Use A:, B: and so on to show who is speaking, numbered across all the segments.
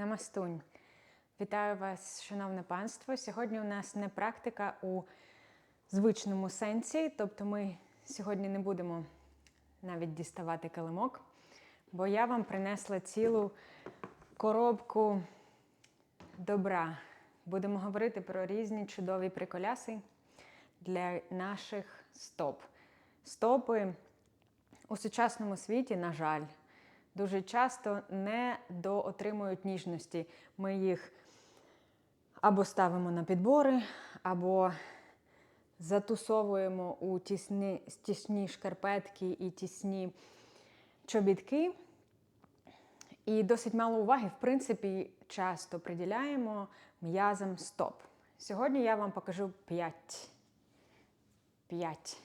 A: Намастунь. Вітаю вас, шановне панство. Сьогодні у нас не практика у звичному сенсі, тобто ми сьогодні не будемо навіть діставати килимок, бо я вам принесла цілу коробку добра. Будемо говорити про різні чудові приколяси для наших стоп. Стопи у сучасному світі, на жаль, дуже часто не доотримують ніжності. Ми їх або ставимо на підбори, або затусовуємо у тісні, тісні шкарпетки і тісні чобітки. І досить мало уваги, в принципі, часто приділяємо м'язам стоп. Сьогодні я вам покажу 5. 5.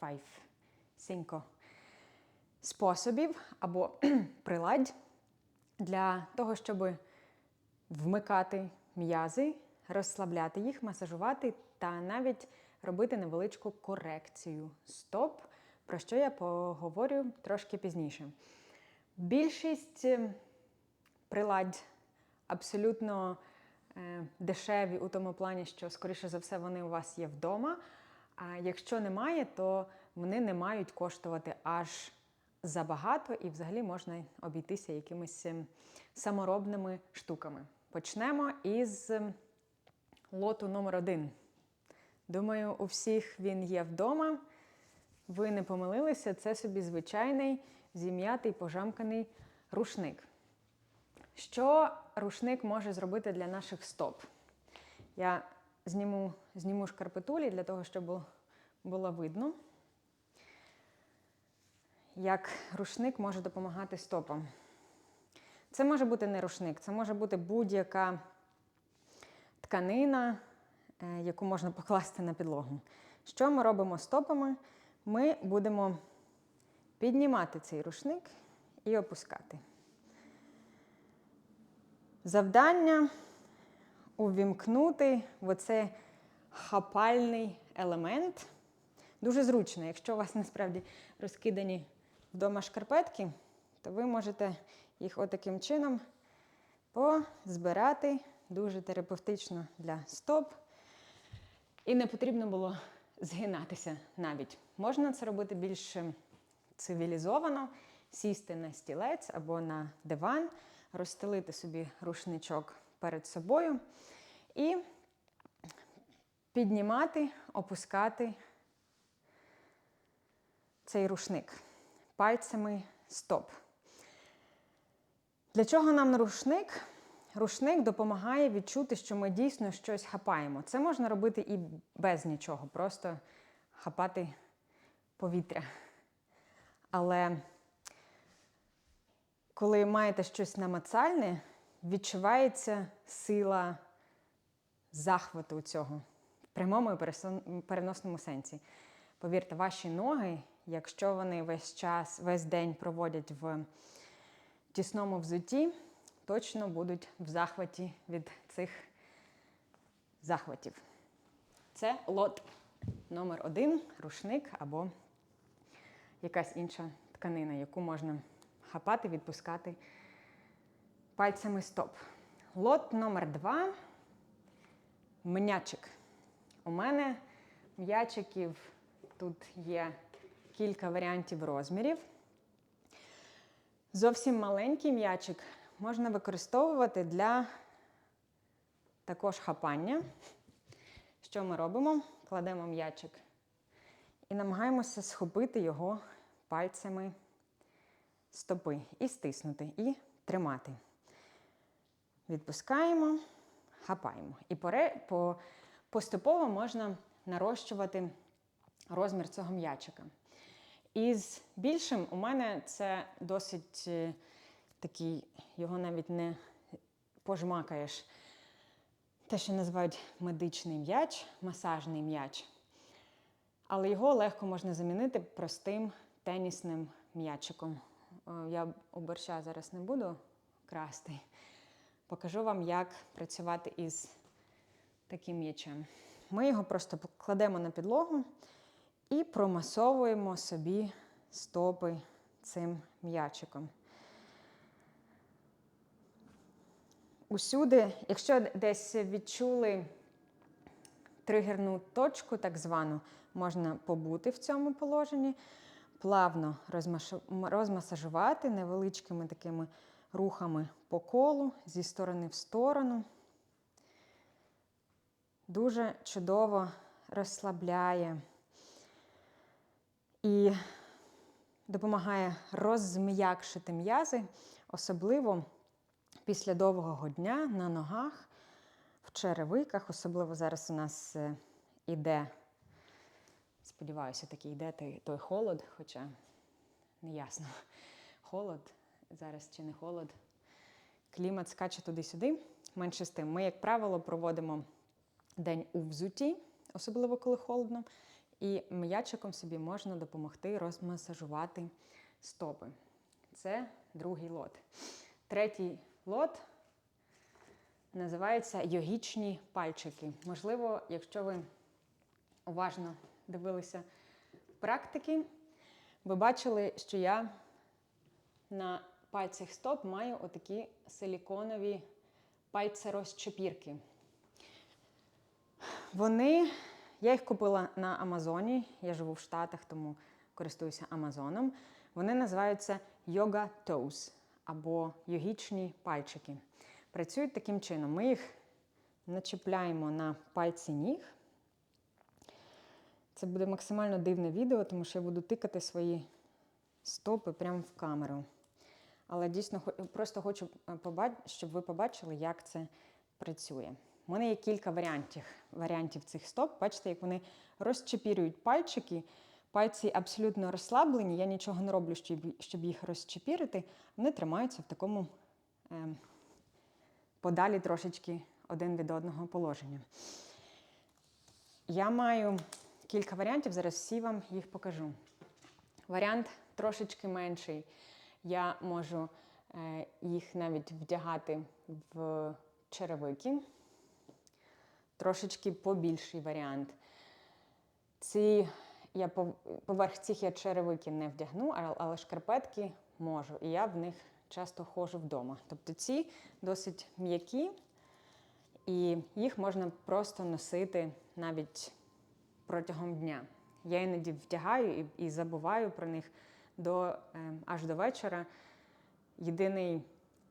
A: 5. 5 способів або приладь для того, щоб вмикати м'язи, розслабляти їх, масажувати та навіть робити невеличку корекцію стоп, про що я поговорю трошки пізніше. Більшість е, приладь абсолютно е, дешеві у тому плані, що, скоріше за все, вони у вас є вдома. А якщо немає, то вони не мають коштувати аж забагато і взагалі можна обійтися якимись ем, саморобними штуками. Почнемо із ем, лоту номер один. Думаю, у всіх він є вдома. Ви не помилилися, це собі звичайний зім'ятий пожамканий рушник. Що рушник може зробити для наших стоп? Я зніму, зніму шкарпетулі для того, щоб було видно як рушник може допомагати стопам. Це може бути не рушник, це може бути будь-яка тканина, е, яку можна покласти на підлогу. Що ми робимо стопами? Ми будемо піднімати цей рушник і опускати. Завдання увімкнути в оце хапальний елемент. Дуже зручно, якщо у вас насправді розкидані вдома шкарпетки, то ви можете їх отаким чином позбирати дуже терапевтично для стоп. І не потрібно було згинатися навіть. Можна це робити більш цивілізовано, сісти на стілець або на диван, розстелити собі рушничок перед собою і піднімати, опускати цей рушник пальцями стоп. Для чого нам рушник? Рушник допомагає відчути, що ми дійсно щось хапаємо. Це можна робити і без нічого, просто хапати повітря. Але коли маєте щось намацальне, відчувається сила захвату цього в прямому і переносному сенсі. Повірте, ваші ноги якщо вони весь час, весь день проводять в тісному взутті, точно будуть в захваті від цих захватів. Це лот номер один рушник або якась інша тканина, яку можна хапати, відпускати пальцями стоп. Лот номер два м'ячик. У мене м'ячиків тут є кілька варіантів розмірів. Зовсім маленький м'ячик можна використовувати для також хапання. Що ми робимо? Кладемо м'ячик і намагаємося схопити його пальцями стопи і стиснути, і тримати. Відпускаємо, хапаємо. І поступово можна нарощувати розмір цього м'ячика. Із більшим у мене це досить е, такий, його навіть не пожмакаєш. Те, що називають медичний м'яч, масажний м'яч. Але його легко можна замінити простим тенісним м'ячиком. Я у борща зараз не буду красти. Покажу вам, як працювати із таким м'ячем. Ми його просто кладемо на підлогу. І промасовуємо собі стопи цим м'ячиком. усюди, якщо десь відчули тригерну точку, так звану, можна побути в цьому положенні, плавно розмасажувати невеличкими такими рухами по колу зі сторони в сторону. Дуже чудово розслабляє і допомагає розм'якшити м'язи, особливо після довгого дня на ногах, в черевиках. Особливо зараз у нас е, іде, сподіваюся, такий йде той, той холод, хоча не ясно, холод зараз чи не холод. Клімат скаче туди-сюди. Менше з тим. Ми, як правило, проводимо день у взуті, особливо коли холодно. І м'ячиком собі можна допомогти розмасажувати стопи. Це другий лот. Третій лот називається йогічні пальчики. Можливо, якщо ви уважно дивилися практики, ви бачили, що я на пальцях стоп маю отакі силіконові пальцерозчепірки. Вони, я їх купила на Амазоні. Я живу в Штатах, тому користуюся Амазоном. Вони називаються Yoga Toes або йогічні пальчики. Працюють таким чином. Ми їх начіпляємо на пальці ніг. Це буде максимально дивне відео, тому що я буду тикати свої стопи прямо в камеру. Але дійсно просто хочу, е, щоб ви побачили, як це працює. У мене є кілька варіантів, варіантів цих стоп. Бачите, як вони розчепірюють пальчики. Пальці абсолютно розслаблені, я нічого не роблю, щоб, їх розчепірити. Вони тримаються в такому е, подалі трошечки один від одного положення. Я маю кілька варіантів, зараз всі вам їх покажу. Варіант трошечки менший. Я можу е, їх навіть вдягати в черевики. Трошечки побільший варіант. Ці, я поверх цих я черевики не вдягну, але шкарпетки можу. І я в них часто ходжу вдома. Тобто ці досить м'які, і їх можна просто носити навіть протягом дня. Я іноді вдягаю і, і забуваю про них до, е, аж до вечора. Єдиний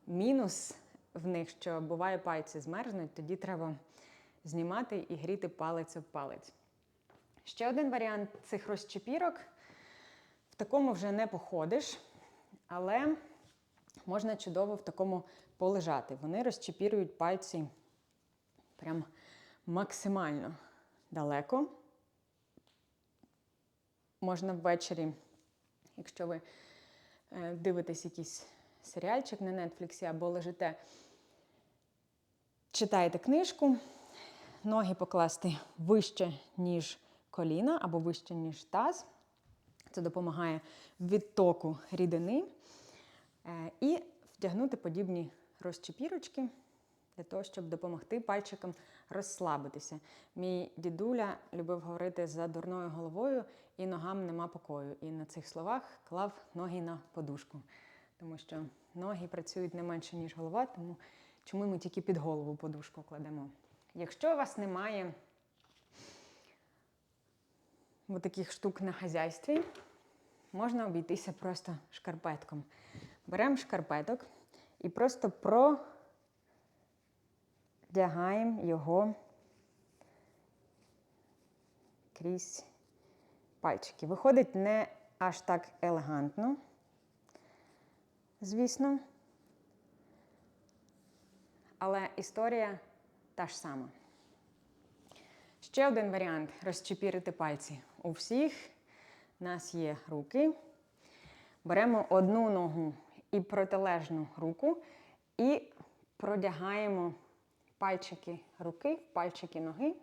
A: мінус в них, що буває пальці змерзнуть, тоді треба знімати і гріти палець об палець. Ще один варіант цих розчепірок. В такому вже не походиш, але можна чудово в такому полежати. Вони розчепірюють пальці прям максимально далеко. Можна ввечері, якщо ви е, дивитесь якийсь серіальчик на Нетфліксі або лежите, читаєте книжку, ноги покласти вище, ніж коліна або вище, ніж таз. Це допомагає відтоку рідини. Е, І вдягнути подібні розчепірочки для того, щоб допомогти пальчикам розслабитися. Мій дідуля любив говорити за дурною головою і ногам нема покою. І на цих словах клав ноги на подушку. Тому що ноги працюють не менше, ніж голова, тому чому ми тільки під голову подушку кладемо. Якщо у вас немає таких штук на хазяйстві, можна обійтися просто шкарпетком. Беремо шкарпеток і просто продягаємо його крізь пальчики. Виходить не аж так елегантно, звісно. Але історія та ж сама. Ще один варіант розчепірити пальці. У всіх у нас є руки. Беремо одну ногу і протилежну руку і продягаємо пальчики руки в пальчики ноги.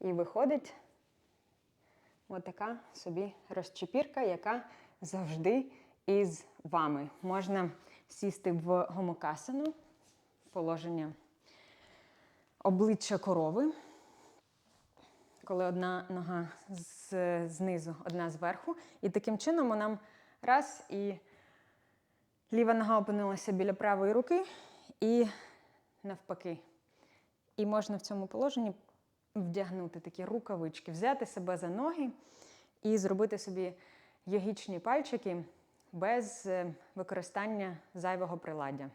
A: І виходить отака собі розчепірка, яка завжди із вами. Можна сісти в гомокасану, положення обличчя корови коли одна нога з, знизу, одна зверху. І таким чином нам раз і ліва нога опинилася біля правої руки, і навпаки. І можна в цьому положенні вдягнути такі рукавички, взяти себе за ноги і зробити собі йогічні пальчики без е, використання зайвого приладдя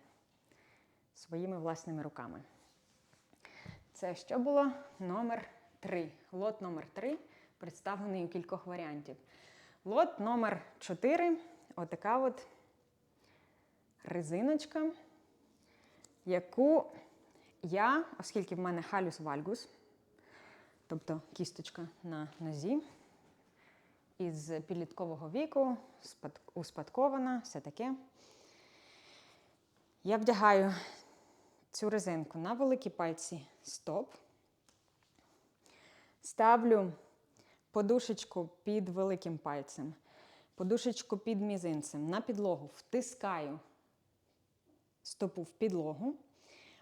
A: своїми власними руками. Це що було? Номер 3. Лот номер 3 представлений у кількох варіантів. Лот номер 4 отака от резиночка, яку я, оскільки в мене халюс вальгус, тобто кісточка на нозі, із підліткового віку, успадкована, все таке. Я вдягаю цю резинку на великі пальці стоп. Ставлю подушечку під великим пальцем, подушечку під мізинцем на підлогу, втискаю стопу в підлогу,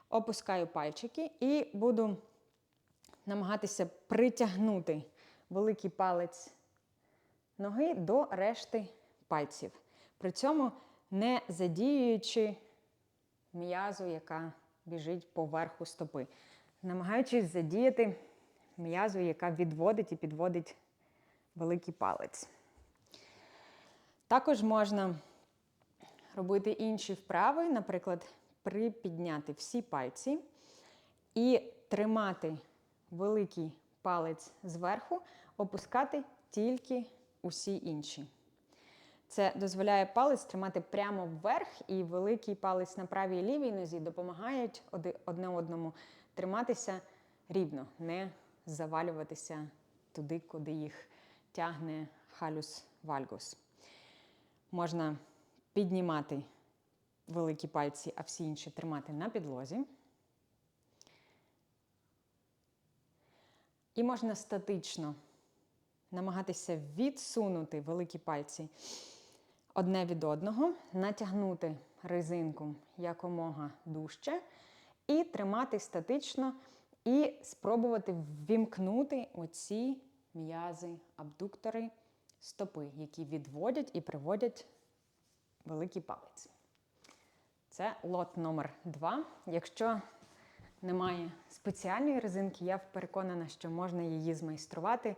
A: опускаю пальчики і буду намагатися притягнути великий палець ноги до решти пальців. При цьому не задіюючи м'язу, яка біжить по верху стопи, намагаючись задіяти м'язу, яка відводить і підводить великий палець. Також можна робити інші вправи, наприклад, припідняти всі пальці і тримати великий палець зверху, опускати тільки усі інші. Це дозволяє палець тримати прямо вверх, і великий палець на правій і лівій нозі допомагають одне одному триматися рівно, не завалюватися туди, куди їх тягне халюс вальгус. Можна піднімати великі пальці, а всі інші тримати на підлозі. І можна статично намагатися відсунути великі пальці одне від одного, натягнути резинку якомога дужче і тримати статично, і спробувати ввімкнути оці м'язи, абдуктори стопи, які відводять і приводять великий палець. Це лот номер 2. Якщо немає спеціальної резинки, я переконана, що можна її змайструвати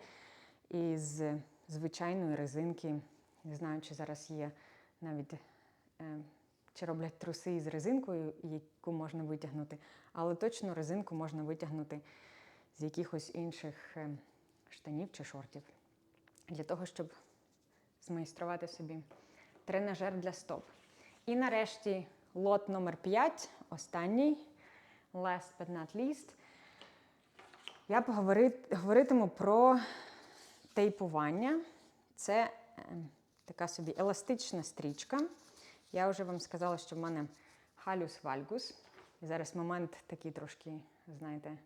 A: із звичайної резинки. Не знаю, чи зараз є навіть е, чи роблять труси із резинкою, яку можна витягнути, але точно резинку можна витягнути з якихось інших е, штанів чи шортів. Для того, щоб змайструвати собі тренажер для стоп. І нарешті лот номер 5, останній, last but not least. Я поговори- говоритиму про тейпування. Це е, така собі еластична стрічка. Я вже вам сказала, що в мене халюс вальгус. І зараз момент такий трошки, знаєте,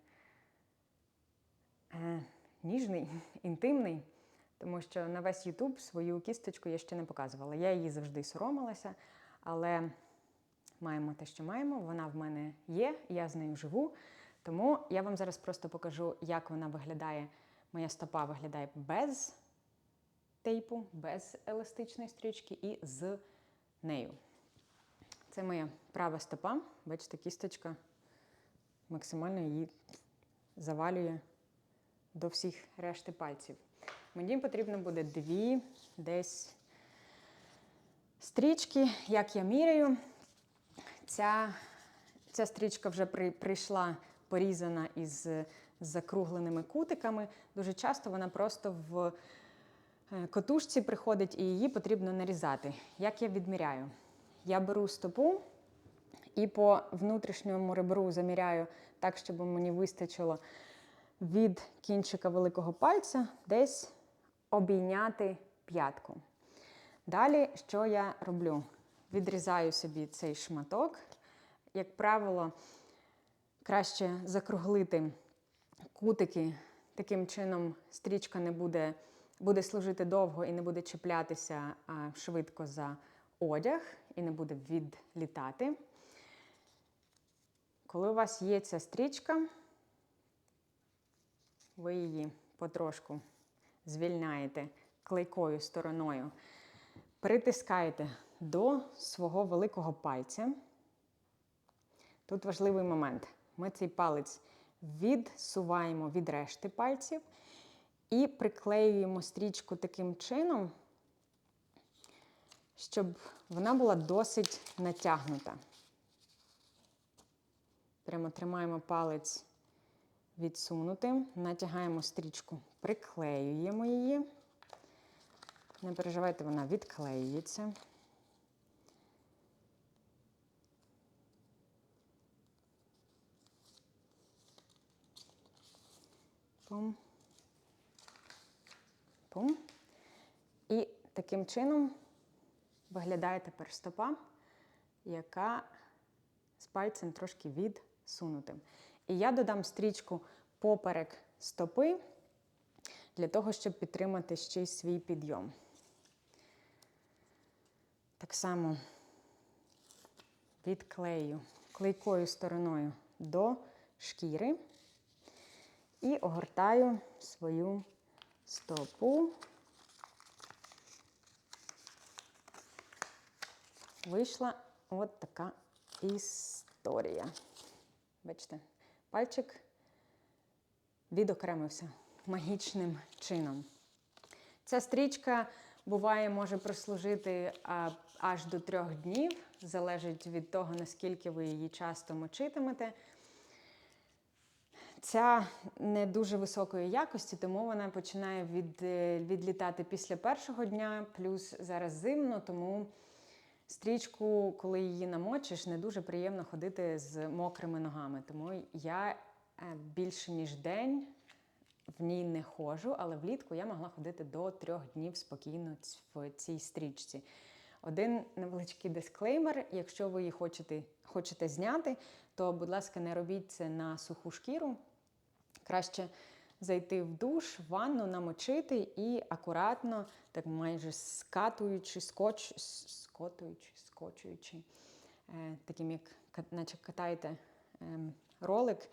A: е, ніжний, інтимний, тому що на весь Ютуб свою кісточку я ще не показувала. Я її завжди соромилася, але маємо те, що маємо. Вона в мене є, я з нею живу. Тому я вам зараз просто покажу, як вона виглядає. Моя стопа виглядає без тейпу, без еластичної стрічки і з нею. Це моя права стопа. Бачите, кісточка максимально її завалює до всіх решти пальців. Мені потрібно буде дві десь стрічки, як я міряю. Ця, ця стрічка вже при, прийшла порізана із закругленими кутиками. Дуже часто вона просто в котушці приходить і її потрібно нарізати. Як я відміряю? Я беру стопу і по внутрішньому ребру заміряю так, щоб мені вистачило від кінчика великого пальця десь обійняти п'ятку. Далі, що я роблю? Відрізаю собі цей шматок. Як правило, краще закруглити кутики. Таким чином стрічка не буде, буде служити довго і не буде чіплятися швидко за одяг і не буде відлітати. Коли у вас є ця стрічка, ви її потрошку звільняєте клейкою стороною, притискаєте до свого великого пальця, Тут важливий момент. Ми цей палець відсуваємо від решти пальців і приклеюємо стрічку таким чином, щоб вона була досить натягнута. Прямо тримаємо палець відсунутим, натягаємо стрічку, приклеюємо її. Не переживайте, вона відклеюється. Пум. Пум. І таким чином виглядає тепер стопа, яка з пальцем трошки відсунутим. І я додам стрічку поперек стопи для того, щоб підтримати ще й свій підйом. Так само відклею клейкою стороною до шкіри і огортаю свою стопу. Вийшла от така історія. Бачите, пальчик відокремився магічним чином. Ця стрічка буває, може прослужити а, аж до трьох днів, залежить від того, наскільки ви її часто мочитимете. Ця не дуже високої якості, тому вона починає від, е, відлітати після першого дня, плюс зараз зимно, тому стрічку, коли її намочиш, не дуже приємно ходити з мокрими ногами. Тому я е, більше ніж день в ній не ходжу, але влітку я могла ходити до трьох днів спокійно в цій стрічці. Один невеличкий дисклеймер. Якщо ви її хочете, хочете зняти, то, будь ласка, не робіть це на суху шкіру. Краще зайти в душ, ванну, намочити і акуратно, так майже скатуючи, скоч, скотуючи, скочуючи, е, таким як наче катаєте ем, ролик,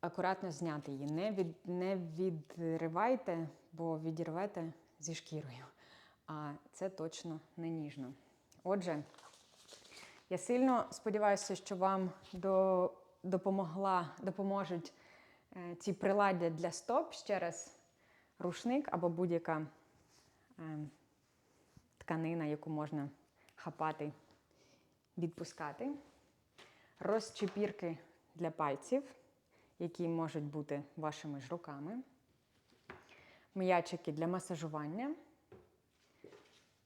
A: акуратно зняти її. Не, від, не відривайте, бо відірвете зі шкірою. А це точно не ніжно. Отже, я сильно сподіваюся, що вам до, допомогла, допоможуть е, ці приладдя для стоп. Ще раз рушник або будь-яка е, тканина, яку можна хапати, відпускати. Розчепірки для пальців, які можуть бути вашими ж руками. М'ячики для масажування.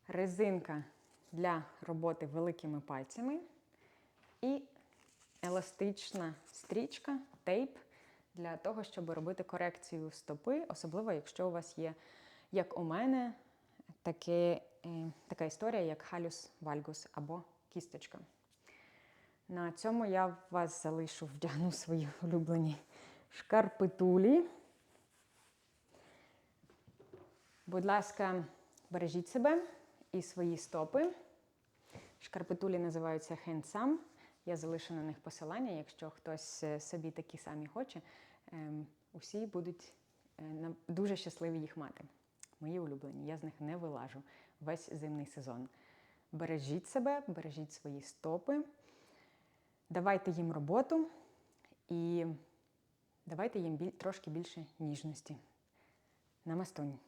A: Резинка для роботи великими пальцями. І еластична стрічка, тейп для того, щоб робити корекцію стопи, особливо якщо у вас є, як у мене, таке, е, така історія, як халюс вальгус або кісточка. На цьому я вас залишу, вдягну свої улюблені шкарпетулі. Будь ласка, бережіть себе і свої стопи. Шкарпетулі називаються Handsome. Я залишу на них посилання, якщо хтось е, собі такі самі хоче. Ем, Усі будуть е, дуже щасливі їх мати. Мої улюблені, я з них не вилажу весь зимний сезон. Бережіть себе, бережіть свої стопи, давайте їм роботу і давайте їм біль- трошки більше ніжності. Намастунь.